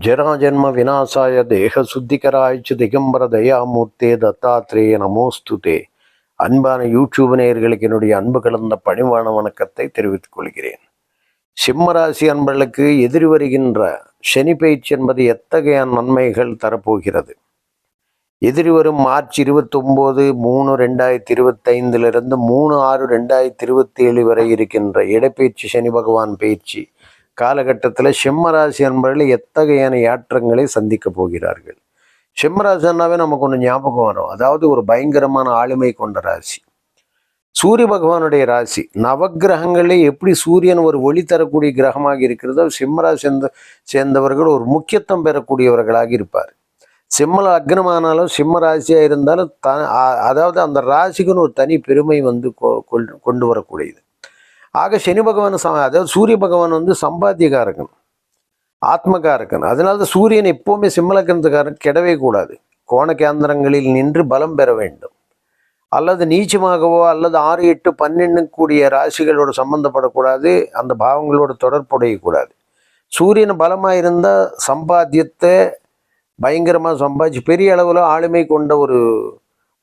ஜராஜன்ம விநாசாய தேக சுத்திகராய்ச்சி திகம்பர தயாமூர்த்தே தத்தாத்ரேய நமோஸ்துதே அன்பான யூடியூப் நேயர்களுக்கு என்னுடைய அன்பு கலந்த பணிவான வணக்கத்தை தெரிவித்துக் கொள்கிறேன். சிம்மராசி அன்பர்களுக்கு எதிரி வருகின்ற சனி பயிற்சி என்பது எத்தகைய நன்மைகள் தரப்போகிறது? எதிரி வரும் மார்ச் இருபத்தொம்போது மூணு ரெண்டாயிரத்தி இருபத்தைந்திலிருந்து மூணு ஆறு ரெண்டாயிரத்தி இருபத்தி ஏழு வரை இருக்கின்ற இடப்பெயர்ச்சி சனி பகவான் பயிற்சி. காலகட்டத்தில் சிம்மராசி என்பவர்கள் எத்தகையான ஏற்றங்களை சந்திக்க போகிறார்கள்? சிம்மராசினாவே நமக்கு ஒன்று ஞாபகம் வரும். அதாவது ஒரு பயங்கரமான ஆளுமை கொண்ட ராசி. சூரிய பகவானுடைய ராசி. நவகிரகங்களே எப்படி சூரியன் ஒரு ஒளி தரக்கூடிய கிரகமாக இருக்கிறதோ சிம்மராசி சேர்ந்த சேர்ந்தவர்கள் ஒரு முக்கியத்துவம் பெறக்கூடியவர்களாக இருப்பார். சிம்ம லக்னமானாலும் சிம்ம ராசியாக இருந்தாலும் த அதாவது அந்த ராசிக்குன்னு ஒரு தனி பெருமை வந்து கொ- கொண்டு கொண்டு வரக்கூடியது. ஆக சனி பகவான் ச அதாவது சூரிய பகவான் வந்து சம்பாத்தியக்காரகன் ஆத்மகாரகன் அதனால தான் சூரியன் எப்போவுமே சிம்மலக்கணத்துக்காரன் கெடவே கூடாது. கோண கேந்திரங்களில் நின்று பலம் பெற வேண்டும். அல்லது நீச்சமாகவோ அல்லது ஆறு எட்டு பன்னெண்டு கூடிய ராசிகளோடு சம்பந்தப்படக்கூடாது. அந்த பாவங்களோடு தொடர்புடையக்கூடாது. சூரியன் பலமாக இருந்தால் சம்பாத்தியத்தை பயங்கரமாக சம்பாதிச்சு பெரிய அளவில் ஆளுமை கொண்ட ஒரு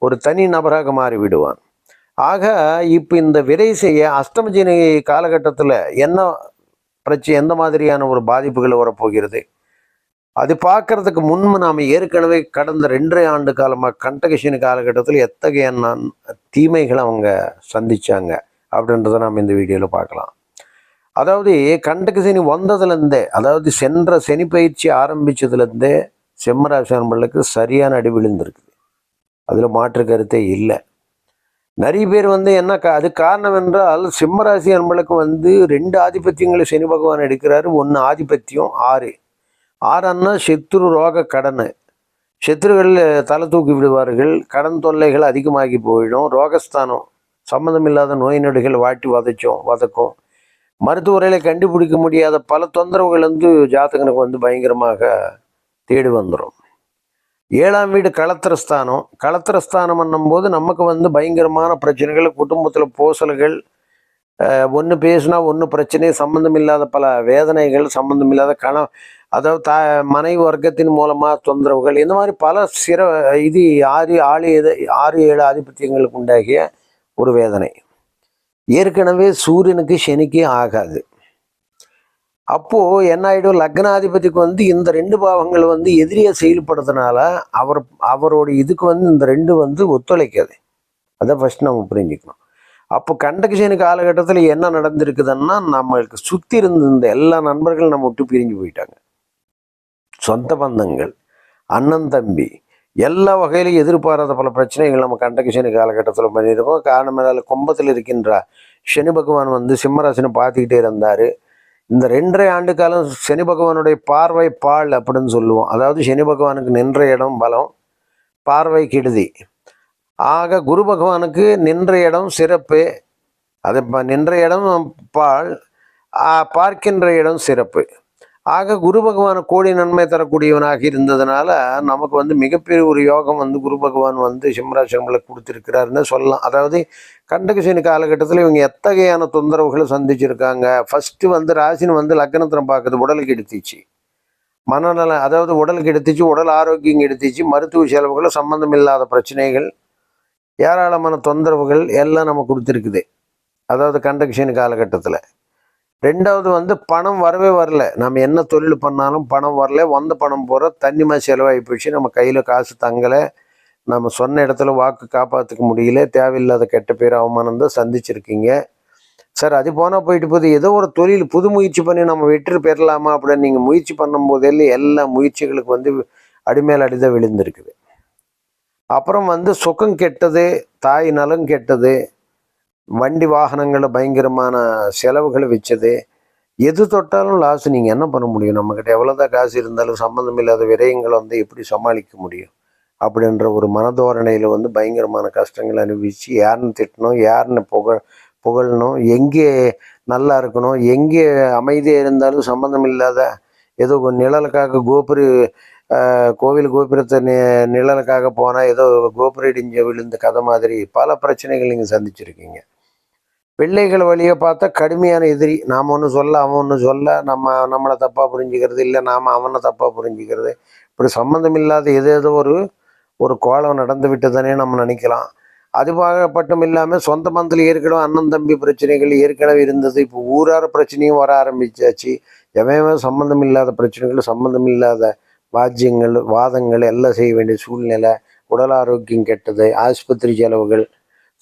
ஒரு தனி நபராக மாறி விடுவான் ஆக இப்போ இந்த விரை செய்ய அஷ்டமஜினி காலகட்டத்தில் என்ன பிரச்சனை எந்த மாதிரியான ஒரு பாதிப்புகள் வரப்போகிறது? அது பார்க்கறதுக்கு முன்பு நாம் ஏற்கனவே கடந்த ரெண்டரை ஆண்டு காலமாக கண்டகஷினி காலகட்டத்தில் எத்தகைய நான் தீமைகளை அவங்க சந்திச்சாங்க அப்படின்றத நாம் இந்த வீடியோவில் பார்க்கலாம். அதாவது கண்டகசினி வந்ததுலேருந்தே அதாவது சென்ற சனி பயிற்சி ஆரம்பிச்சதுலேருந்தே சிம்மராசி நண்பர்களுக்கு சரியான அடி விழுந்திருக்குது. அதில் மாற்று கருத்தே இல்லை. நிறைய பேர் வந்து என்ன கா அது காரணம் என்றால் சிம்மராசி நண்பர்களுக்கு வந்து ரெண்டு ஆதிபத்தியங்களை சனி பகவான் எடுக்கிறாரு. ஒன்று ஆதிபத்தியம் ஆறு. ஆறுன்னா சத்ரு ரோக கடன். செத்துருகள் தலை தூக்கி விடுவார்கள். கடன் தொல்லைகள் அதிகமாகி போயிடும். ரோகஸ்தானம் சம்மந்தமில்லாத நோய் நொடிகள் வாட்டி வதைச்சோம் வதக்கும். மருத்துவரையில் கண்டுபிடிக்க முடியாத பல தொந்தரவுகள் வந்து ஜாதகனுக்கு வந்து பயங்கரமாக தேடி வந்துடும் ஏழாம் வீடு களத்திரஸ்தானம் களத்திரஸ்தானம் பண்ணும்போது நமக்கு வந்து பயங்கரமான பிரச்சனைகள் குடும்பத்தில் பூசல்கள் ஒன்று பேசினா ஒன்று பிரச்சனை சம்மந்தம் இல்லாத பல வேதனைகள் சம்மந்தம் இல்லாத கண அதாவது தா மனைவி வர்க்கத்தின் மூலமாக தொந்தரவுகள் இந்த மாதிரி பல சிற இது ஆறு ஆறு எது ஆறு ஏழு ஆதிபத்தியங்களுக்கு உண்டாகிய ஒரு வேதனை. ஏற்கனவே சூரியனுக்கு சனிக்கு ஆகாது. அப்போ என்ன ஆயிடும்? லக்னாதிபதிக்கு வந்து இந்த ரெண்டு பாவங்கள் வந்து எதிரியை செயல்படுறதுனால அவர் அவரோட இதுக்கு வந்து இந்த ரெண்டு வந்து ஒத்துழைக்காது. அதை ஃபர்ஸ்ட் நம்ம புரிஞ்சுக்கணும். அப்போ கண்டகசேனி காலகட்டத்தில் என்ன நடந்திருக்குதுன்னா நம்மளுக்கு சுற்றி இருந்த இந்த எல்லா நண்பர்களும் நம்ம விட்டு பிரிஞ்சு போயிட்டாங்க. சொந்த பந்தங்கள் அண்ணன் தம்பி எல்லா வகையிலும் எதிர்பாராத பல பிரச்சனைகள் நம்ம கண்டகசேனி காலகட்டத்தில் பண்ணியிருக்கோம். காரணம் மேலே கும்பத்தில் இருக்கின்ற சனி பகவான் வந்து சிம்மராசினை பார்த்துக்கிட்டே இருந்தார். இந்த ரெண்டரை ஆண்டு காலம் சனி பகவானுடைய பார்வை பால் அப்படின்னு சொல்லுவோம். அதாவது சனி பகவானுக்கு நின்ற இடம் பலம் பார்வை கெடுதி. ஆக குரு பகவானுக்கு நின்ற இடம் சிறப்பு. அது ப- நின்ற இடம் பால் பார்க்கின்ற இடம் சிறப்பு. ஆக குரு பகவான் கோடி நன்மை தரக்கூடியவனாக இருந்ததுனால நமக்கு வந்து மிகப்பெரிய ஒரு யோகம் வந்து குரு பகவான் வந்து சிம்மராசிரமில் கொடுத்துருக்கிறாருன்னு சொல்லலாம். அதாவது கண்டகசேனி காலகட்டத்தில் இவங்க எத்தகையான தொந்தரவுகளை சந்திச்சிருக்காங்க? ஃபஸ்ட்டு வந்து ராசின்னு வந்து லக்னத்திரம் பார்க்குறது உடலுக்கு எடுத்துச்சு மனநலம் அதாவது உடலுக்கு எடுத்துச்சு உடல் ஆரோக்கியம் எடுத்துச்சு மருத்துவ செலவுகள் சம்பந்தம் இல்லாத பிரச்சனைகள் ஏராளமான தொந்தரவுகள் எல்லாம் நம்ம கொடுத்துருக்குது. அதாவது கண்டகசேனி காலகட்டத்தில். ரெண்டாவது வந்து பணம் வரவே வரல. நம்ம என்ன தொழில் பண்ணாலும் பணம் வரல. வந்த பணம் போகிற தண்ணிமா செலவாகி போச்சு. நம்ம கையில் காசு தங்கலை. நம்ம சொன்ன இடத்துல வாக்கு காப்பாற்றிக்க முடியல. தேவையில்லாத கெட்ட பேர் அவமானம் தான் சந்திச்சிருக்கீங்க. சார் அது போனால் போயிட்டு போது ஏதோ ஒரு தொழில் புது முயற்சி பண்ணி நம்ம வெற்றி பெறலாமா அப்படின்னு நீங்கள் முயற்சி பண்ணும்போதே எல்லா முயற்சிகளுக்கு வந்து அடிமேல் அடிதான் விழுந்திருக்குது. அப்புறம் வந்து சுகம் கெட்டது தாய் நலம் கெட்டது வண்டி வாகனங்களில் பயங்கரமான செலவுகளை வச்சது. எது தொட்டாலும் லாஸ் நீங்கள் என்ன பண்ண முடியும்? நம்மக்கிட்ட எவ்வளோதான் காசு இருந்தாலும் சம்மந்தம் இல்லாத விரயங்களை வந்து எப்படி சமாளிக்க முடியும்? அப்படின்ற ஒரு மனதோரணையில் வந்து பயங்கரமான கஷ்டங்களை அனுபவித்து யாருன்னு திட்டணும் யாருன்னு புகழ் புகழணும் எங்கே நல்லா இருக்கணும் எங்கே அமைதியாக இருந்தாலும் சம்மந்தம் இல்லாத ஏதோ ஒரு நிழலுக்காக கோபுரி கோவில் கோபுரத்தை நி நிழலுக்காக போனால் ஏதோ கோபுர இடிஞ்ச விழுந்த கதை மாதிரி பல பிரச்சனைகள் நீங்கள் சந்திச்சிருக்கீங்க. பிள்ளைகள் வழியை பார்த்தா கடுமையான எதிரி. நாம் ஒன்று சொல்ல அவன் ஒன்று சொல்ல நம்ம நம்மளை தப்பாக புரிஞ்சுக்கிறது இல்லை நாம் அவனை தப்பாக புரிஞ்சுக்கிறது. இப்படி சம்மந்தம் இல்லாத எது ஏதோ ஒரு ஒரு கோலம் நடந்து விட்டதுனே நம்ம நினைக்கலாம். அதுவாக மட்டும் இல்லாமல் சொந்த பந்தத்தில் ஏற்கனவே அண்ணன் தம்பி பிரச்சனைகள் ஏற்கனவே இருந்தது. இப்போ ஊரார பிரச்சனையும் வர ஆரம்பிச்சாச்சு. எவன் சம்மந்தம் இல்லாத பிரச்சனைகள் சம்மந்தம் இல்லாத வாஜ்யங்கள் வாதங்கள் எல்லாம் செய்ய வேண்டிய சூழ்நிலை உடல் ஆரோக்கியம் கெட்டது ஆஸ்பத்திரி செலவுகள்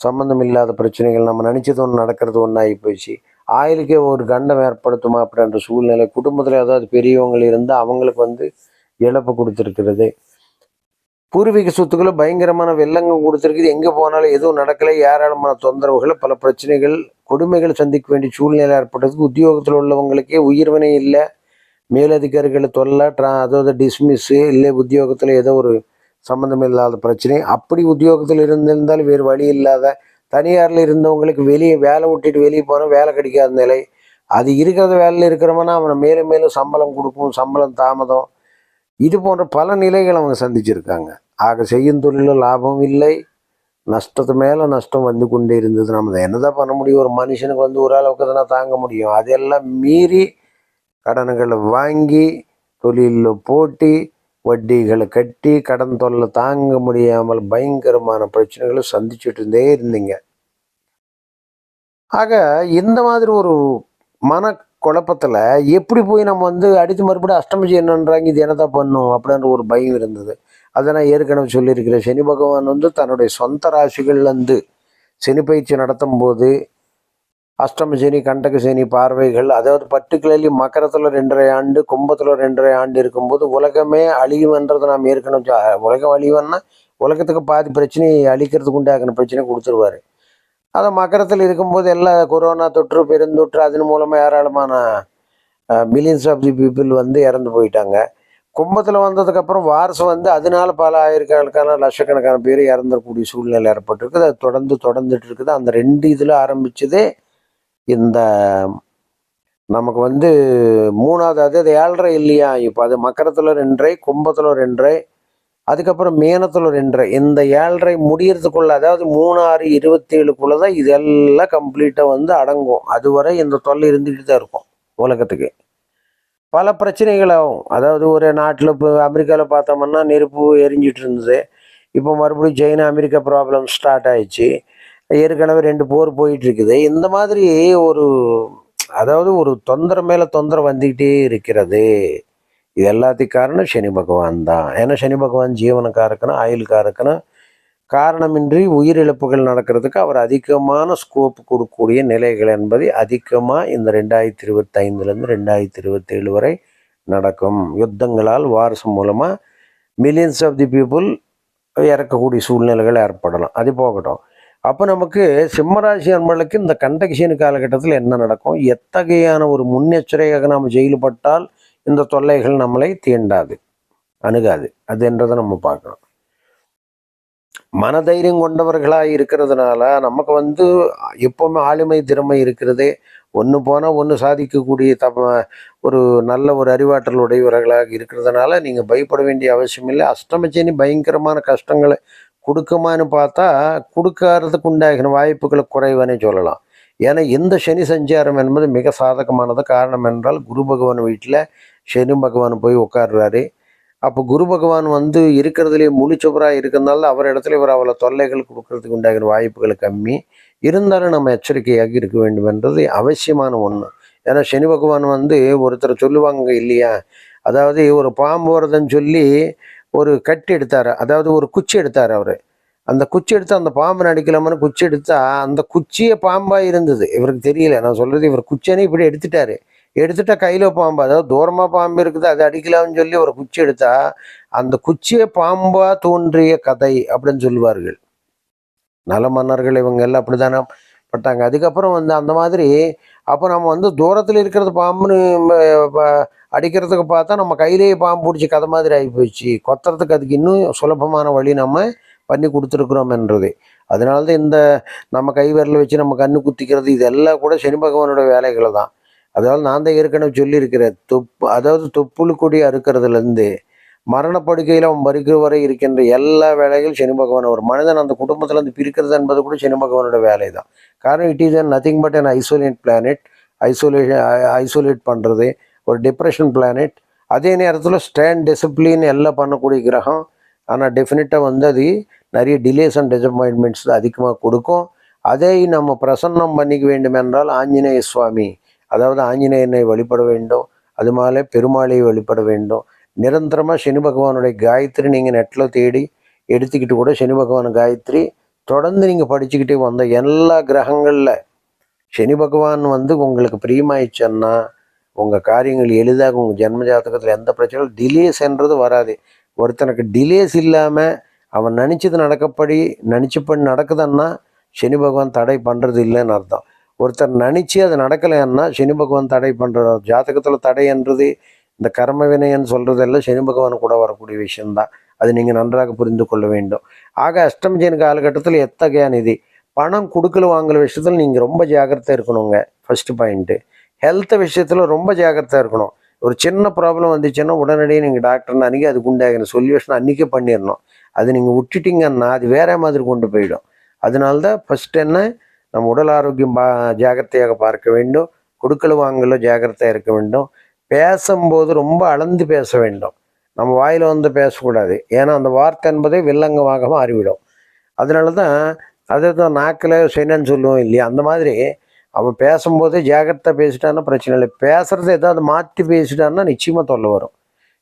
சம்மந்தம் இல்லாத பிரச்சனைகள் நம்ம நினச்சது ஒன்று நடக்கிறது ஒன்றாகி போயிடுச்சு ஆயுளுக்கே ஒரு கண்டம் ஏற்படுத்துமா அப்படின்ற சூழ்நிலை குடும்பத்தில் ஏதாவது பெரியவங்க இருந்தால் அவங்களுக்கு வந்து இழப்பு கொடுத்துருக்கிறது. பூர்வீக சொத்துக்களை பயங்கரமான வெள்ளங்கம் கொடுத்துருக்குது. எங்கே போனாலும் எதுவும் நடக்கலை. ஏராளமான தொந்தரவுகளை பல பிரச்சனைகள் கொடுமைகள் சந்திக்க வேண்டிய சூழ்நிலை ஏற்பட்டதுக்கு உத்தியோகத்தில் உள்ளவங்களுக்கே உயிர்வினை இல்லை. மேலதிகாரிகளை தொல்லை ட்ரா அதாவது டிஸ்மிஸ்ஸு இல்லை உத்தியோகத்தில் ஏதோ ஒரு சம்மந்தமில்லாத பிரச்சனை. அப்படி உத்தியோகத்தில் இருந்திருந்தாலும் வேறு வழி இல்லாத தனியாரில் இருந்தவங்களுக்கு வெளியே வேலை விட்டுட்டு வெளியே போனால் வேலை கிடைக்காத நிலை. அது இருக்கிறத வேலையில் இருக்கிறவனா அவனை மேலும் மேலும் சம்பளம் கொடுக்கும் சம்பளம் தாமதம். இது போன்ற பல நிலைகள் அவங்க சந்திச்சிருக்காங்க. ஆக செய்யும் தொழிலும் லாபம் இல்லை. நஷ்டத்து மேலே நஷ்டம் வந்து கொண்டே இருந்தது. நம்ம என்னதான் பண்ண முடியும்? ஒரு மனுஷனுக்கு வந்து ஒரு அளவுக்கு தானே தாங்க முடியும். அதெல்லாம் மீறி கடன்களை வாங்கி தொழிலில் போட்டி வட்டிகளை கட்டி கடன் தொல்லை தாங்க முடியாமல் பயங்கரமான பிரச்சனைகளை சந்திச்சுட்டு இருந்தே இருந்தீங்க. ஆக இந்த மாதிரி ஒரு மன குழப்பத்தில் எப்படி போய் நம்ம வந்து அடித்து மறுபடியும் அஷ்டமி செய்யணுன்றாங்க இது என்னதான் பண்ணும் அப்படின்ற ஒரு பயம் இருந்தது. அதை நான் ஏற்கனவே சொல்லியிருக்கிறேன். சனி பகவான் வந்து தன்னுடைய சொந்த ராசிகள்லேருந்து சனி பயிற்சி நடத்தும் போது அஷ்டம சனி கண்டக சனி பார்வைகள் அதாவது பர்டிகுலர்லி மக்கரத்தில் ரெண்டரை ஆண்டு கும்பத்தில் ரெண்டரை ஆண்டு இருக்கும்போது உலகமே அழியுமன்றதை நாம் ஏற்கனவே உலகம் அழிவுன்னா உலகத்துக்கு பாதி பிரச்சனையை அழிக்கிறதுக்கு உண்டாகின பிரச்சனை கொடுத்துருவாரு. அதை மக்கரத்தில் இருக்கும்போது எல்லா கொரோனா தொற்று பெருந்தொற்று அதன் மூலமாக ஏராளமான மில்லியன்ஸ் ஆஃப் தி பீப்புள் வந்து இறந்து போயிட்டாங்க. கும்பத்தில் வந்ததுக்கப்புறம் வாரசம் வந்து அதனால பல ஆயிரக்கணக்கான லட்சக்கணக்கான பேர் இறந்துடக்கூடிய சூழ்நிலை ஏற்பட்டிருக்குது. அது தொடர்ந்து தொடர்ந்துட்டு இருக்குது. அந்த ரெண்டு இதில் ஆரம்பிச்சதே இந்த நமக்கு வந்து மூணாவது அது அது ஏழரை இல்லையா? இப்போ அது மக்கரத்தில் ரெண்டரை கும்பத்தில் ரெண்டரை அதுக்கப்புறம் மீனத்தில் ரெண்டரை இந்த ஏழரை முடியறதுக்குள்ள அதாவது மூணு ஆறு இருபத்தேழுக்குள்ள தான் இதெல்லாம் கம்ப்ளீட்டாக வந்து அடங்கும். அதுவரை இந்த தொல்லை இருந்துக்கிட்டு தான் இருக்கும் உலகத்துக்கு. பல பிரச்சனைகள் ஆகும். அதாவது ஒரு நாட்டில் இப்போ அமெரிக்காவில் பார்த்தோம்னா நெருப்பு எரிஞ்சிட்டு இருந்தது. இப்போ மறுபடியும் சைனா அமெரிக்கா ப்ராப்ளம் ஸ்டார்ட் ஆயிடுச்சு. ஏற்கனவே ரெண்டு போர் போயிட்டு இருக்குது இந்த மாதிரி ஒரு அதாவது ஒரு தொந்தரை மேலே தொந்தரவு வந்துக்கிட்டே இருக்கிறது. இது எல்லாத்துக்கும் காரணம் சனி பகவான் தான். ஏன்னா சனி பகவான் ஜீவனக்காரக்கணும் ஆயுளுக்காரக்கணும் காரணமின்றி உயிரிழப்புகள் நடக்கிறதுக்கு அவர் அதிகமான ஸ்கோப் கொடுக்கக்கூடிய நிலைகள் என்பது அதிகமாக இந்த ரெண்டாயிரத்தி இருபத்தைந்துலேருந்து ரெண்டாயிரத்தி இருபத்தேழு வரை நடக்கும். யுத்தங்களால் வாரசம் மூலமாக மில்லியன்ஸ் ஆஃப் தி பீப்புள் இறக்கக்கூடிய சூழ்நிலைகள் ஏற்படலாம். அது போகட்டும். அப்போ நமக்கு சிம்மராசி அன்பர்களுக்கு இந்த கண்டகிஷன் காலகட்டத்தில் என்ன நடக்கும்? எத்தகையான ஒரு முன்னெச்சரிக்கையாக நாம் செயல்பட்டால் இந்த தொல்லைகள் நம்மளை தீண்டாது அணுகாது. அது என்றதை நம்ம பார்க்கணும். மனதைரியம் கொண்டவர்களாக இருக்கிறதுனால நமக்கு வந்து எப்பவுமே ஆளுமை திறமை இருக்கிறது. ஒன்று போனால் ஒன்று சாதிக்கக்கூடிய தப்ப ஒரு நல்ல ஒரு அறிவாற்றல் உடையவர்களாக இருக்கிறதுனால நீங்கள் பயப்பட வேண்டிய அவசியம் இல்லை. அஷ்டமச்சனி பயங்கரமான கஷ்டங்களை கொடுக்குமான்னு பார்த்தா கொடுக்கறதுக்கு உண்டாகின வாய்ப்புகளை குறைவானே சொல்லலாம். ஏன்னா இந்த சனி சஞ்சாரம் என்பது மிக சாதகமானது. காரணம் என்றால் குரு பகவான் வீட்டில் சனி பகவான் போய் உட்காடுறாரு அப்போ குரு பகவான் வந்து இருக்கிறதுலே முழிச்சவராக இருக்கிறதுனால அவர் இடத்துல இவர் அவ்வளோ தொல்லைகள் கொடுக்கறதுக்கு உண்டாகிற வாய்ப்புகள் கம்மி. இருந்தாலும் நம்ம எச்சரிக்கையாக இருக்க வேண்டும் என்றது அவசியமான ஒன்று ஏன்னா சனி பகவான் வந்து ஒருத்தர் சொல்லுவாங்க இல்லையா? அதாவது ஒரு பாம்பு வருதுன்னு சொல்லி ஒரு கட்டு எடுத்தார். அதாவது ஒரு குச்சி எடுத்தார் அவர். அந்த குச்சி எடுத்து அந்த பாம்பு அடிக்கலாமான்னு குச்சி எடுத்தா அந்த குச்சியே பாம்பாக இருந்தது. இவருக்கு தெரியல. நான் சொல்கிறது இவர் குச்சியானே இப்படி எடுத்துட்டாரு. எடுத்துட்டா கையில் பாம்பு. அதாவது தூரமாக பாம்பு இருக்குது அதை அடிக்கலாம்னு சொல்லி ஒரு குச்சி எடுத்தா அந்த குச்சியே பாம்பாக தோன்றிய கதை அப்படின்னு சொல்லுவார்கள். நல மன்னர்கள் இவங்க எல்லாம் அப்படிதானே பட்டாங்க. அதுக்கப்புறம் வந்து அந்த மாதிரி அப்போ நம்ம வந்து தூரத்தில் இருக்கிறது பாம்புன்னு அடிக்கிறதுக்கு பார்த்தா நம்ம கையிலேயே பாம்பு பிடிச்சி கதை மாதிரி ஆகி போயிடுச்சு கொத்துறதுக்கு அதுக்கு இன்னும் சுலபமான வழி நம்ம பண்ணி கொடுத்துருக்குறோம்ன்றது அதனால தான் இந்த நம்ம கை விரல வச்சு நம்ம கண்ணு குத்திக்கிறது இதெல்லாம் கூட சனி பகவானோட வேலைகளை தான். அதாவது நான் தான் ஏற்கனவே சொல்லியிருக்கிறேன். தொப்பு அதாவது தொப்புள் கொடி அறுக்கிறதுலேருந்து மரணப்படுக்கையில் அவன் வருகிற வரை இருக்கின்ற எல்லா வேலைகளும் சனி பகவான் ஒரு மனிதன் அந்த குடும்பத்திலேருந்து பிரிக்கிறது என்பது கூட சனி பகவானோட வேலை தான் காரணம் it is nothing but an isolate planet isolation isolate பண்ணுறது ஒரு டிப்ரெஷன் பிளானட் அதே நேரத்தில் ஸ்டாண்ட் டிசிப்ளின் எல்லாம் பண்ணக்கூடிய கிரகம். ஆனால் டெஃபினட்டாக வந்து அது நிறைய டிலேஸ் அண்ட் டிசப்பாயின்மெண்ட்ஸ் அதிகமாக கொடுக்கும். அதை நம்ம பிரசன்னம் பண்ணிக்க வேண்டும் என்றால் ஆஞ்சநேய சுவாமி அதாவது ஆஞ்சநேயனை வழிபட வேண்டும். அது மேலே பெருமாளை வழிபட வேண்டும். நிரந்தரமாக சனி பகவானுடைய காயத்ரி நீங்கள் நெட்டில் தேடி எடுத்துக்கிட்டு கூட சனி பகவான் காயத்ரி தொடர்ந்து நீங்கள் படிச்சுக்கிட்டே வந்த எல்லா கிரகங்களில் சனி பகவான் வந்து உங்களுக்கு பிரியமாயிடுச்சுன்னா உங்கள் காரியங்கள் எளிதாக உங்கள் ஜென்ம ஜாதகத்தில் எந்த பிரச்சனையும் டிலேஸ்ன்றது வராது. ஒருத்தனுக்கு டிலேஸ் இல்லாமல் அவன் நினச்சது நடக்கப்படி நினச்சப்படி நடக்குதுன்னா சனி பகவான் தடை பண்ணுறது இல்லைன்னு அர்த்தம். ஒருத்தர் நினச்சி அது நடக்கலைன்னா சனி பகவான் தடை பண்ணுற ஜாதகத்தில் தடைன்றது இந்த கர்ம வினைன்னு சொல்கிறதெல்லாம் சனி பகவான் கூட வரக்கூடிய விஷயம்தான். அது நீங்கள் நன்றாக புரிந்து கொள்ள வேண்டும். ஆக அஷ்டமஜன காலகட்டத்தில் எத்தகைய நிதி? பணம் கொடுக்கல வாங்குற விஷயத்தில் நீங்கள் ரொம்ப ஜாக்கிரதையாக இருக்கணுங்க. ஃபஸ்ட்டு பாயிண்ட்டு ஹெல்த் விஷயத்தில் ரொம்ப ஜாக்கிரதையாக இருக்கணும். ஒரு சின்ன ப்ராப்ளம் வந்துச்சுன்னா உடனடியே நீங்கள் டாக்டர்னு அன்றைக்கி அதுக்கு உண்டாகிற சொல்யூஷன் அன்றைக்கே பண்ணிடணும். அது நீங்கள் விட்டுட்டீங்கன்னா அது வேறே மாதிரி கொண்டு போயிடும். அதனால தான் ஃபஸ்ட் என்ன? நம்ம உடல் ஆரோக்கியம் பா ஜாகிரதையாக பார்க்க வேண்டும். கொடுக்கல் வாங்கல ஜாகிரதையாக இருக்க வேண்டும். பேசும்போது ரொம்ப அளந்து பேச வேண்டும். நம்ம வாயில் வந்து பேசக்கூடாது. ஏன்னா அந்த வார்த்தை என்பதே வில்லங்கமாக மாறிவிடும். அதனால தான் அதை தான் நாக்கில் சென்னு சொல்லுவோம் இல்லையா? அந்த மாதிரி அவன் பேசும்போதே ஜாகிரதை பேசிட்டான்னா பிரச்சனை இல்லை. பேசுகிறத ஏதாவது மாற்றி பேசிட்டான்னா நிச்சயமாக தொல்லை வரும்.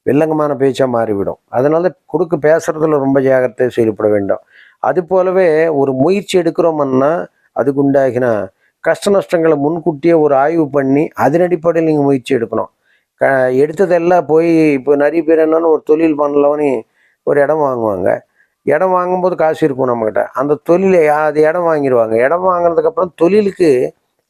வில்லங்கமான பேச்சாக மாறிவிடும். அதனால கொடுக்க பேசுறதுல ரொம்ப ஜாகிரதை செயல்பட வேண்டும். அது போலவே ஒரு முயற்சி எடுக்கிறோம்னா அதுக்கு உண்டாகின கஷ்ட நஷ்டங்களை முன்கூட்டியே ஒரு ஆய்வு பண்ணி அதன் அடிப்படையில் நீங்கள் முயற்சி எடுக்கணும். க எடுத்ததெல்லாம் போய் இப்போ நிறைய பேர் என்னன்னு ஒரு தொழில் பண்ணலவனே ஒரு இடம் வாங்குவாங்க. இடம் வாங்கும்போது காசு இருக்கும் நம்மக்கிட்ட அந்த தொழிலை அது இடம் வாங்கிடுவாங்க இடம் வாங்கினதுக்கப்புறம் தொழிலுக்கு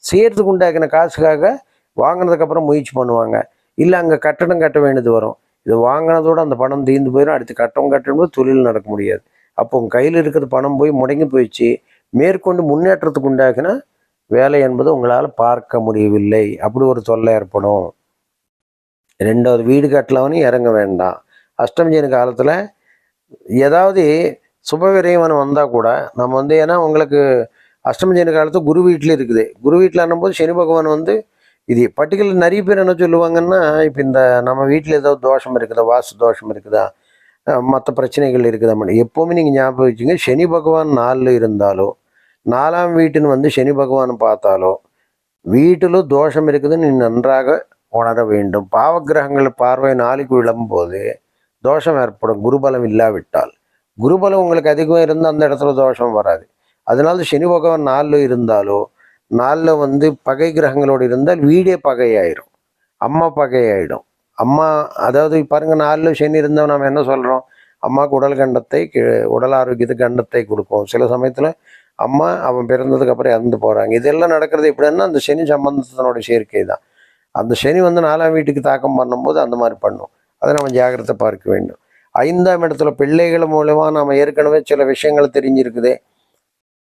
செய்கிறதுக்கு உண்டாக்கின காசுக்காக வாங்கினதுக்கப்புறம் முயற்சி பண்ணுவாங்க. இல்லை அங்கே கட்டணம் கட்ட வேண்டியது வரும். இது வாங்கினதோட அந்த பணம் தீர்ந்து போயிடும் அடுத்து கட்டணம் கட்டணும்போது தொழில் நடக்க முடியாது. அப்போ உங்கள் கையில் இருக்கிற பணம் போய் முடங்கி போயிடுச்சு. மேற்கொண்டு முன்னேற்றத்துக்கு உண்டாக்கின வேலை என்பது உங்களால் பார்க்க முடியவில்லை. அப்படி ஒரு தொல்லை ஏற்படும். ரெண்டாவது வீடு கட்டலவனும் இறங்க வேண்டாம். அஷ்டமஜன காலத்தில் ஏதாவது சுபவிரயவன் வந்தால் கூட நம்ம வந்து ஏன்னா உங்களுக்கு அஷ்டமஜன காலத்து குரு வீட்டில் இருக்குது. குரு வீட்டில் போது சனி பகவான் வந்து இது பர்டிகுலர் நிறைய பேர் என்ன சொல்லுவாங்கன்னா இப்போ இந்த நம்ம வீட்டில் ஏதோ தோஷம் இருக்குதா வாசு தோஷம் இருக்குதா மற்ற பிரச்சனைகள் இருக்குதா எப்போவுமே நீங்கள் ஞாபகம் வச்சுங்க சனி பகவான் நாலில் இருந்தாலோ நாலாம் வீட்டுன்னு வந்து சனி பகவான் பார்த்தாலோ வீட்டிலும் தோஷம் இருக்குதுன்னு நீ நன்றாக உணர வேண்டும். பாவக்கிரகங்கள் பார்வை நாளைக்கு விழும்போது தோஷம் ஏற்படும். குருபலம் இல்லாவிட்டால். குருபலம் உங்களுக்கு அதிகம் இருந்தால் அந்த இடத்துல தோஷம் வராது. அதனால சனி பகவான் நாலில் இருந்தாலோ நாளில் வந்து பகை கிரகங்களோடு இருந்தால் வீடே பகையாயிரும். அம்மா பகையாயிடும். அம்மா அதாவது பாருங்க நாலில் சனி இருந்தால் நம்ம என்ன சொல்கிறோம் அம்மாவுக்கு உடல் கண்டத்தை உடல் ஆரோக்கியத்துக்கு கண்டத்தை கொடுக்கும் சில சமயத்தில் அம்மா அவன் பிறந்ததுக்கு அப்புறம் இறந்து போகிறாங்க இதெல்லாம் நடக்கிறது எப்படின்னா அந்த சனி சம்பந்தத்தினோட சேர்க்கை தான். அந்த சனி வந்து நாலாம் வீட்டுக்கு தாக்கம் பண்ணும்போது அந்த மாதிரி பண்ணும். அதை நம்ம ஜாக்கிரதை பார்க்க வேண்டும். ஐந்தாம் இடத்துல பிள்ளைகள் மூலமாக நம்ம ஏற்கனவே சில விஷயங்கள் தெரிஞ்சிருக்குது.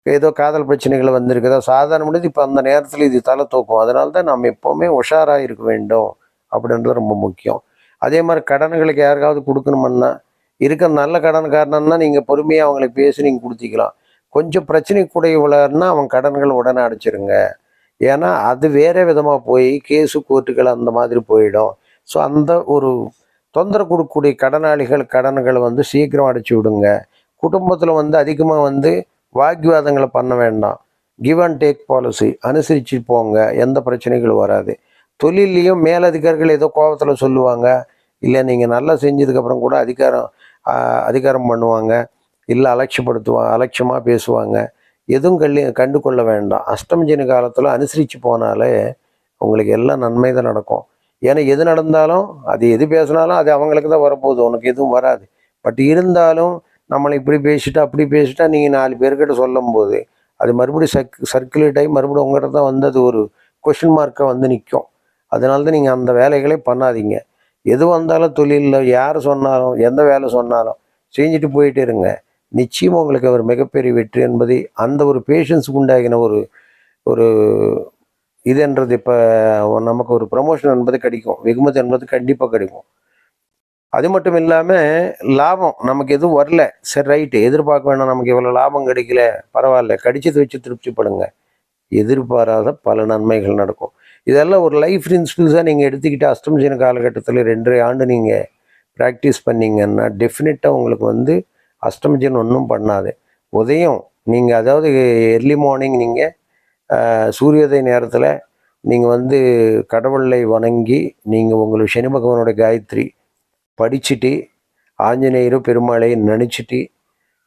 ஏதோ காதல் பிரச்சனைகள் வந்திருக்குதோ சாதாரண முடிஞ்சு இப்போ அந்த நேரத்தில் இது தலை தூக்கும். அதனால தான் நம்ம எப்போவுமே உஷாராக இருக்க வேண்டும் அப்படின்றது ரொம்ப முக்கியம். அதே மாதிரி கடன்களுக்கு யாருக்காவது கொடுக்கணுமன்னா இருக்க நல்ல கடன்காரனா நீங்கள் பொறுமையாக அவங்களுக்கு பேசி நீங்கள் கொடுத்திக்கலாம். கொஞ்சம் பிரச்சனை கூடையவளர்னா அவன் கடன்கள் உடனே அடைச்சிருங்க. ஏன்னா அது வேற விதமாக போய் கேஸு கோர்ட்டுகள் அந்த மாதிரி போயிடும். ஸோ அந்த ஒரு தொந்தரவு கொடுக்கக்கூடிய கடனாளிகள் கடன்களை வந்து சீக்கிரம் அடைச்சி விடுங்க. குடும்பத்தில் வந்து அதிகமாக வந்து வாக்குவாதங்களை பண்ண வேண்டாம். கிவ் அண்ட் டேக் பாலிசி அனுசரித்து போங்க. எந்த பிரச்சனைகளும் வராது. தொழிலையும் மேலதிகாரிகள் ஏதோ கோபத்தில் சொல்லுவாங்க. இல்லை நீங்கள் நல்லா செஞ்சதுக்கப்புறம் கூட அதிகாரம் அதிகாரம் பண்ணுவாங்க. இல்லை அலட்சியப்படுத்துவாங்க அலட்சியமாக பேசுவாங்க. எதுவும் கல்லி கண்டு கொள்ள வேண்டாம். அஷ்டமஜினி காலத்தில் அனுசரித்து போனாலே உங்களுக்கு எல்லாம் நன்மை தான் நடக்கும். ஏன்னா எது நடந்தாலும் அது எது பேசினாலும் அது அவங்களுக்கு தான் வரப்போகுது. உனக்கு எதுவும் வராது. பட் இருந்தாலும் நம்மளை இப்படி பேசிட்டா அப்படி பேசிட்டா நீங்கள் நாலு பேர்கிட்ட சொல்லும்போது அது மறுபடியும் சர்க் சர்க்குலேட் ஆகி மறுபடியும் உங்கள்கிட்ட தான் வந்து அது ஒரு கொஷின் மார்க்காக வந்து நிற்கும் அதனால தான் நீங்கள் அந்த வேலைகளே பண்ணாதீங்க. எது வந்தாலும் தொழிலில் யார் சொன்னாலும் எந்த வேலை சொன்னாலும் செஞ்சுட்டு போயிட்டே இருங்க. நிச்சயம் உங்களுக்கு ஒரு மிகப்பெரிய வெற்றி என்பதை அந்த ஒரு பேஷன்ஸுக்கு உண்டாகின ஒரு ஒரு இதுன்றது இப்போ நமக்கு ஒரு ப்ரமோஷன் என்பது கிடைக்கும். வெகுமதி என்பது கண்டிப்பாக கிடைக்கும். அது மட்டும் இல்லாமல் லாபம் நமக்கு எதுவும் வரல. சரி ரைட்டு எதிர்பார்க்க வேணாம். நமக்கு இவ்வளோ லாபம் கிடைக்கல. பரவாயில்ல. கடிச்சது வச்சு திருப்திப்படுங்க எதிர்பாராத பல நன்மைகள் நடக்கும். இதெல்லாம் ஒரு லைஃப் பிரின்சிபிள்ஸாக நீங்கள் எடுத்துக்கிட்டு அஷ்டமஜன காலகட்டத்தில் ரெண்டரை ஆண்டு நீங்கள் ப்ராக்டிஸ் பண்ணீங்கன்னா டெஃபினட்டாக உங்களுக்கு வந்து அஷ்டமஜன் ஒன்றும் பண்ணாது. உதயம் நீங்கள் அதாவது எர்லி மார்னிங் நீங்கள் சூரியோதய நேரத்தில் நீங்கள் வந்து கடவுளை வணங்கி நீங்கள் உங்களுக்கு சனி பகவானோட காயத்ரி படிச்சுட்டு ஆஞ்சநேயரும் பெருமாளையும் நினச்சிட்டு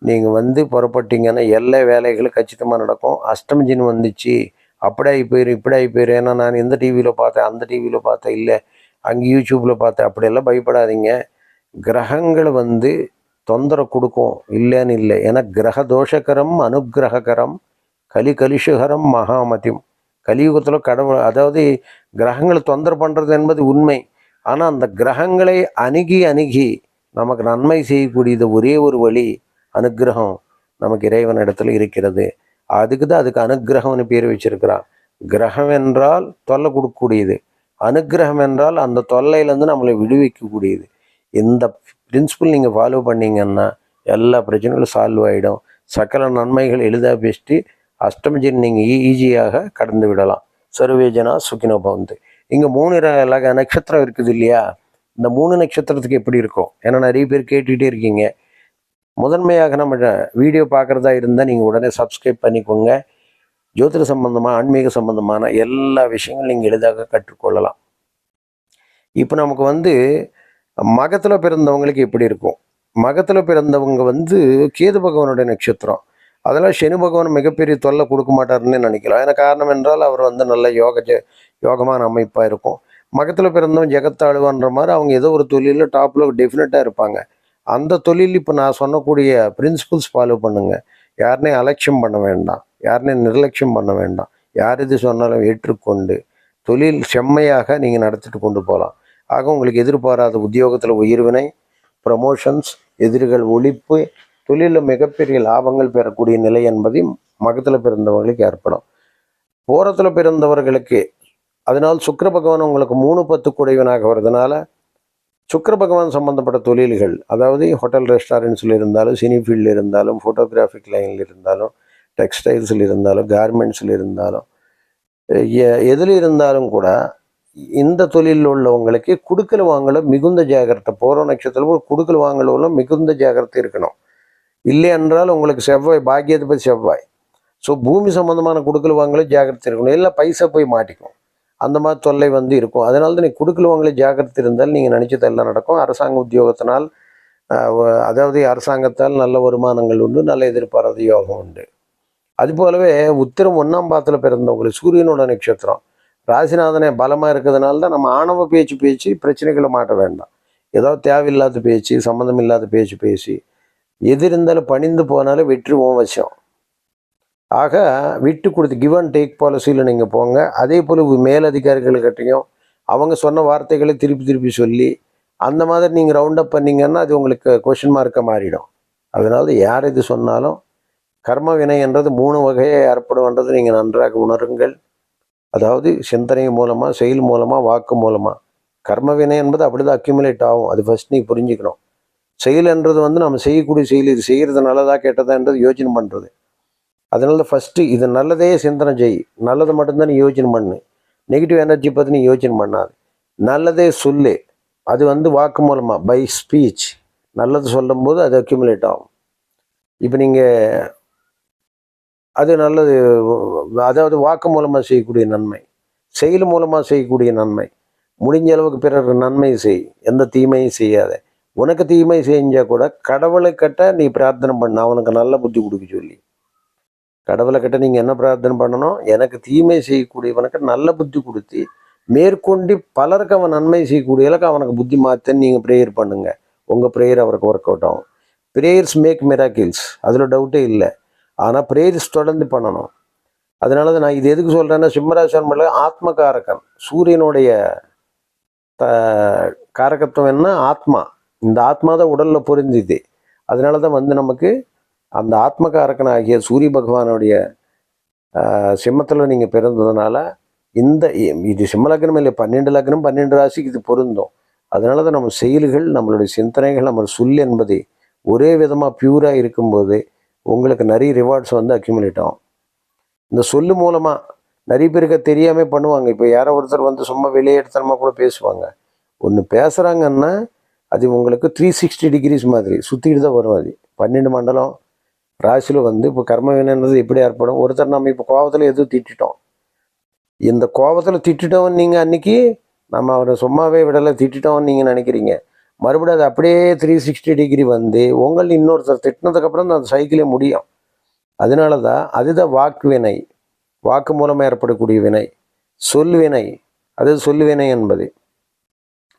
நீங்கள் வந்து புறப்பட்டீங்கன்னா எல்லா வேலைகளும் கச்சிதமாக நடக்கும். அஷ்டமிஜின் வந்துச்சு. அப்படி ஆகி போயிரு இப்படி ஆகி போயிரு. ஏன்னா நான் இந்த டிவியில் பார்த்தேன் அந்த டிவியில் பார்த்தேன் இல்லை. அங்கே யூடியூப்பில் பார்த்தேன். அப்படியெல்லாம் பயப்படாதீங்க. கிரகங்களை வந்து தொந்தரவு கொடுக்கும். இல்லைன்னு இல்லை. ஏன்னா கிரக தோஷகரம் அனுகிரககரம் கலி கலிஷுகரம் மகாமதியம் கலியுகத்தில் கடவுள் அதாவது கிரகங்களை தொந்தரவு பண்ணுறது என்பது உண்மை. ஆனால் அந்த கிரகங்களை அணுகி அணுகி நமக்கு நன்மை செய்யக்கூடியது ஒரே ஒரு வழி அனுக்கிரகம் நமக்கு இறைவன் இடத்துல இருக்கிறது. அதுக்கு தான் அதுக்கு அனுக்கிரகம்னு பேர் வச்சிருக்கிறான். கிரகம் என்றால் தொல்லை கொடுக்கக்கூடியது. அனுக்கிரகம் என்றால் அந்த தொல்லையிலேருந்து நம்மளை விடுவிக்கக்கூடியது. இந்த பிரின்சிபல் நீங்கள் ஃபாலோ பண்ணிங்கன்னா எல்லா பிரச்சனைகளும் சால்வ் ஆகிடும் சகல நன்மைகள் எளிதாக பேசிட்டு அஷ்டமஜன் நீங்கள் ஈஸியாக கடந்து விடலாம். சர்வேஜனா சுக்கினோ பவந்து. இங்கே மூணு ரக நட்சத்திரம் இருக்குது இல்லையா? இந்த மூணு நட்சத்திரத்துக்கு எப்படி இருக்கும்? ஏன்னா நிறைய பேர் கேட்டுக்கிட்டே இருக்கீங்க. முதன்மையாக நம்ம வீடியோ பார்க்குறதா இருந்தால் நீங்கள் உடனே சப்ஸ்கிரைப் பண்ணிக்கோங்க. ஜோதிட சம்பந்தமாக ஆன்மீக சம்பந்தமான எல்லா விஷயங்களும் நீங்கள் எளிதாக கற்றுக்கொள்ளலாம். இப்போ நமக்கு வந்து மகத்தில் பிறந்தவங்களுக்கு எப்படி இருக்கும். மகத்தில் பிறந்தவங்க வந்து கேது பகவானுடைய நட்சத்திரம். அதெல்லாம் சனி பகவான் மிகப்பெரிய தொல்லை கொடுக்க மாட்டாருன்னு நினைக்கலாம். ஏன்னா காரணம் என்றால் அவர் வந்து நல்ல யோக யோகமான அமைப்பாக இருக்கும். மகத்தில் பிறந்தவன் ஜெகத்தாளுவான்ற மாதிரி அவங்க ஏதோ ஒரு தொழிலில் டாப்பில் டெஃபினட்டாக இருப்பாங்க. அந்த தொழில் இப்போ நான் சொன்னக்கூடிய பிரின்சிபல்ஸ் ஃபாலோ பண்ணுங்க. யாருனே அலட்சியம் பண்ண வேண்டாம். யாருனே நிர்லட்சியம் பண்ண வேண்டாம். யார் எது சொன்னாலும் ஏற்றுக்கொண்டு தொழில் செம்மையாக நீங்கள் நடத்திட்டு கொண்டு போகலாம் ஆக உங்களுக்கு எதிர்பாராத உத்தியோகத்தில் உயர்வினை ப்ரமோஷன்ஸ் எதிரிகள் ஒழிப்பு தொழிலில் மிகப்பெரிய லாபங்கள் பெறக்கூடிய நிலை என்பதையும் மகத்தில் பிறந்தவர்களுக்கு ஏற்படும். போரத்தில் பிறந்தவர்களுக்கு அதனால் சுக்கர பகவான் உங்களுக்கு மூணு பத்து குடைவனாக வர்றதுனால சுக்கர பகவான் சம்பந்தப்பட்ட தொழில்கள் அதாவது ஹோட்டல் ரெஸ்டாரண்ட்ஸில் இருந்தாலும் சினி ஃபீல்டில் இருந்தாலும் ஃபோட்டோகிராஃபிக் லைனில் இருந்தாலும் டெக்ஸ்டைல்ஸில் இருந்தாலும் கார்மெண்ட்ஸில் இருந்தாலும் எ- எதில் இருந்தாலும் கூட இந்த தொழிலில் உள்ளவங்களுக்கு குடுக்கல் வாங்கல மிகுந்த ஜாகிரதை போகிற நட்சத்திரம் குடுக்கல் வாங்கல மிகுந்த ஜாகிரதை இருக்கணும். இல்லை என்றால் உங்களுக்கு செவ்வாய் பாக்கியதிபதி செவ்வாய். ஸோ பூமி சம்மந்தமான குடுக்கல் வாங்கல ஜாகிரதை இருக்கணும். இல்லை பைசா போய் மாட்டிக்கும். அந்த மாதிரி தொல்லை வந்து இருக்கும். அதனால தான் நீ குடுக்கல் வாங்கல ஜாகிரதை இருந்தால் நீங்கள் நினச்சது எல்லாம் நடக்கும். அரசாங்க உத்தியோகத்தினால் அதாவது அரசாங்கத்தால் நல்ல வருமானங்கள் உண்டு நல்ல எதிர்பாராத யோகம் உண்டு. அது போலவே உத்திரம் ஒன்றாம் பாத்தில் பிறந்தவங்களுக்கு சூரியனோட நட்சத்திரம். ராசிநாதனே பலமாக இருக்கிறதுனால தான் நம்ம ஆணவ பேச்சு பேச்சு பிரச்சனைகளை மாட்ட வேண்டாம். ஏதோ தேவையில்லாத பேச்சு சம்மந்தம் இல்லாத பேச்சு பேசி எது இருந்தாலும் பணிந்து போனாலும் வெற்றி உன் வசம். ஆக விட்டு கொடுத்து கிவ் அண்ட் டேக் பாலிசியில் நீங்கள் போங்க. அதே போல் மேலதிகாரிகள்கிட்டையும் அவங்க சொன்ன வார்த்தைகளை திருப்பி திருப்பி சொல்லி அந்த மாதிரி நீங்கள் ரவுண்டப் பண்ணிங்கன்னா பண்ணீங்கன்னா அது உங்களுக்கு கொஷின் மார்க்காக மாறிடும். அதனால யார் இது சொன்னாலும் கர்ம வினை என்றது மூணு வகையை ஏற்படும்ன்றது நீங்கள் நன்றாக உணருங்கள். அதாவது சிந்தனை மூலமாக செயல் மூலமாக வாக்கு மூலமாக கர்ம வினை என்பது அப்படி தான் அக்யூமுலேட் ஆகும். அது ஃபஸ்ட் நீ புரிஞ்சுக்கணும். செயல்ன்றது வந்து நம்ம செய்யக்கூடிய செயல் இது செய்கிறது நல்லதா கெட்டதான்றது யோசனை பண்ணுறது அதனால ஃபஸ்ட்டு இது நல்லதே சிந்தனை செய். நல்லது மட்டும்தான் நீ யோசனை பண்ணு. நெகட்டிவ் எனர்ஜி பற்றி நீ யோசனை பண்ணாது. நல்லதே சொல்லு. அது வந்து வாக்கு மூலமாக பை ஸ்பீச் நல்லது சொல்லும்போது அது அக்யூமுலேட் ஆகும். இப்போ நீங்கள் அது நல்லது. அதாவது வாக்கு மூலமாக செய்யக்கூடிய நன்மை. செயல் மூலமாக செய்யக்கூடிய நன்மை. முடிஞ்ச அளவுக்கு பிறருக்கு நன்மை செய். எந்த தீமையும் செய்யாத. உனக்கு தீமை செஞ்சால் கூட கடவுளை கட்ட நீ பிரார்த்தனை பண்ண. அவனுக்கு நல்ல புத்தி கொடுக்க சொல்லி. கடவுளை கிட்ட நீங்கள் என்ன பிரார்த்தனை பண்ணணும்? எனக்கு தீமை செய்யக்கூடியவனுக்கு நல்ல புத்தி கொடுத்து மேற்கொண்டு பலருக்கு அவன் நன்மை செய்யக்கூடிய அளவுக்கு அவனுக்கு புத்தி மாற்றன்னு நீங்கள் ப்ரேயர் பண்ணுங்கள் உங்கள் ப்ரேயர் அவருக்கு ஒர்க் அவுட் ஆகும். ப்ரேயர்ஸ் மேக் மிராக்கிள்ஸ் அதில் டவுட்டே இல்லை. ஆனால் ப்ரேயர்ஸ் தொடர்ந்து பண்ணணும். அதனால தான் நான் இது எதுக்கு சொல்கிறேன்னா சிம்மராசன் பண்ணல ஆத்மகாரகன் சூரியனுடைய த காரகத்துவம் என்ன? ஆத்மா. இந்த ஆத்மா தான் உடலில் பொருந்திது. அதனால தான் வந்து நமக்கு அந்த ஆத்மகாரகன் ஆகிய சூரிய பகவானுடைய சிம்மத்தில் நீங்கள் பிறந்ததுனால இந்த இது சிம்மலக்னம் இல்லை பன்னெண்டு லக்னம் பன்னெண்டு ராசிக்கு இது பொருந்தும். அதனால தான் நம்ம செயல்கள் நம்மளுடைய சிந்தனைகள் நம்ம சொல் என்பது ஒரே விதமாக பியூராக இருக்கும்போது உங்களுக்கு நிறைய ரிவார்ட்ஸ் வந்து அக்யூமுலேட் ஆகும். இந்த சொல்லு மூலமாக நிறைய பேருக்கு தெரியாமல் பண்ணுவாங்க. இப்போ யாரோ ஒருத்தர் வந்து சும்மா வெளியேடுத்தனமாக கூட பேசுவாங்க. ஒன்று பேசுகிறாங்கன்னா அது உங்களுக்கு த்ரீ சிக்ஸ்டி டிகிரிஸ் மாதிரி சுற்றிட்டு தான் வரும் அது. பன்னெண்டு மண்டலம் ராசியில் வந்து இப்போ கர்ம வினைன்றது எப்படி ஏற்படும்? ஒருத்தர் நம்ம இப்போ கோபத்தில் எதுவும் திட்டிட்டோம். இந்த கோபத்தில் திட்டிட்டோம் நீங்கள் அன்றைக்கி நம்ம அவரை சும்மாவே விடலை திட்டிட்டோம்னு நீங்கள் நினைக்கிறீங்க. மறுபடியும் அது அப்படியே த்ரீ சிக்ஸ்டி டிகிரி வந்து உங்கள் இன்னொருத்தர் திட்டினதுக்கப்புறம் தான் அந்த சைக்கிளே முடியும். அதனால தான் அதுதான் வாக்கு வினை வாக்கு மூலமாக ஏற்படக்கூடிய வினை. சொல் வினை அது சொல் வினை என்பது.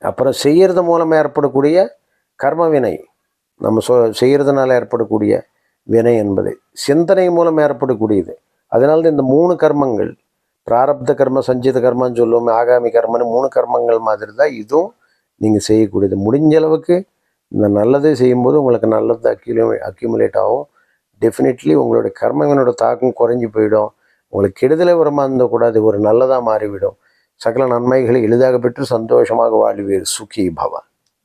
அப்புறம் செய்கிறது மூலமாக ஏற்படக்கூடிய கர்ம வினை நம்ம சொ செய்கிறதுனால ஏற்படக்கூடிய வினை என்பது. சிந்தனை மூலம் ஏற்படக்கூடியது. அதனால தான் இந்த மூணு கர்மங்கள் பிராரப்த கர்ம சஞ்சித கர்மன்னு சொல்லுவோம் ஆகாமி கர்மன்னு மூணு கர்மங்கள் மாதிரி தான் இதுவும் நீங்கள் செய்யக்கூடியது. முடிஞ்ச அளவுக்கு இந்த நல்லது செய்யும்போது உங்களுக்கு நல்லது அக்யூலே அக்யூமுலேட் ஆகும். டெஃபினெட்லி உங்களுடைய கர்மங்களோட தாக்கம் குறைஞ்சி போயிடும். உங்களுக்கு கெடுதலை உரமாக இருந்தக்கூடாது ஒரு நல்லதாக மாறிவிடும். சகல நன்மைகளை எளிதாக பெற்று சந்தோஷமாக வாழ்வீர். சுகி பவன்